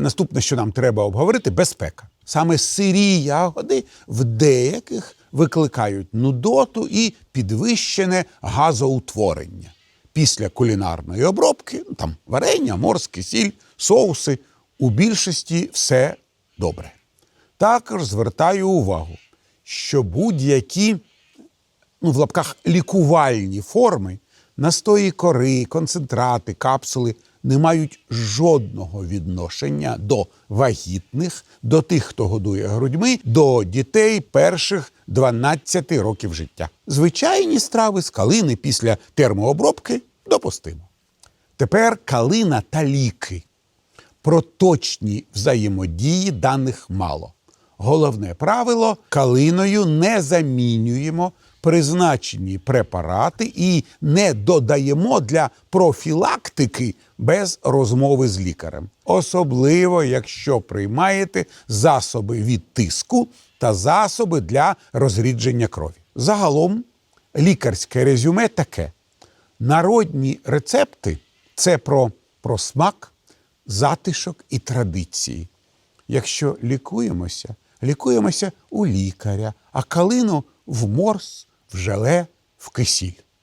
Наступне, що нам треба обговорити, безпека. Саме сирі ягоди в деяких викликають нудоту і підвищене газоутворення. Після кулінарної обробки, ну, там варення, морський сіль, соуси, у більшості все добре. Також звертаю увагу, що будь-які ну, в лапках лікувальні форми, настої кори, концентрати, капсули не мають жодного відношення до вагітних, до тих, хто годує грудьми, до дітей перших 12 років життя. Звичайні страви з калини після термообробки допустимо. Тепер калина та ліки. Про точні взаємодії даних мало. Головне правило калиною не замінюємо призначені препарати і не додаємо для профілактики без розмови з лікарем. Особливо, якщо приймаєте засоби від тиску та засоби для розрідження крові. Загалом лікарське резюме таке: народні рецепти це про, про смак, затишок і традиції. Якщо лікуємося, лікуємося у лікаря, а калину в морс, в желе, в кисіль.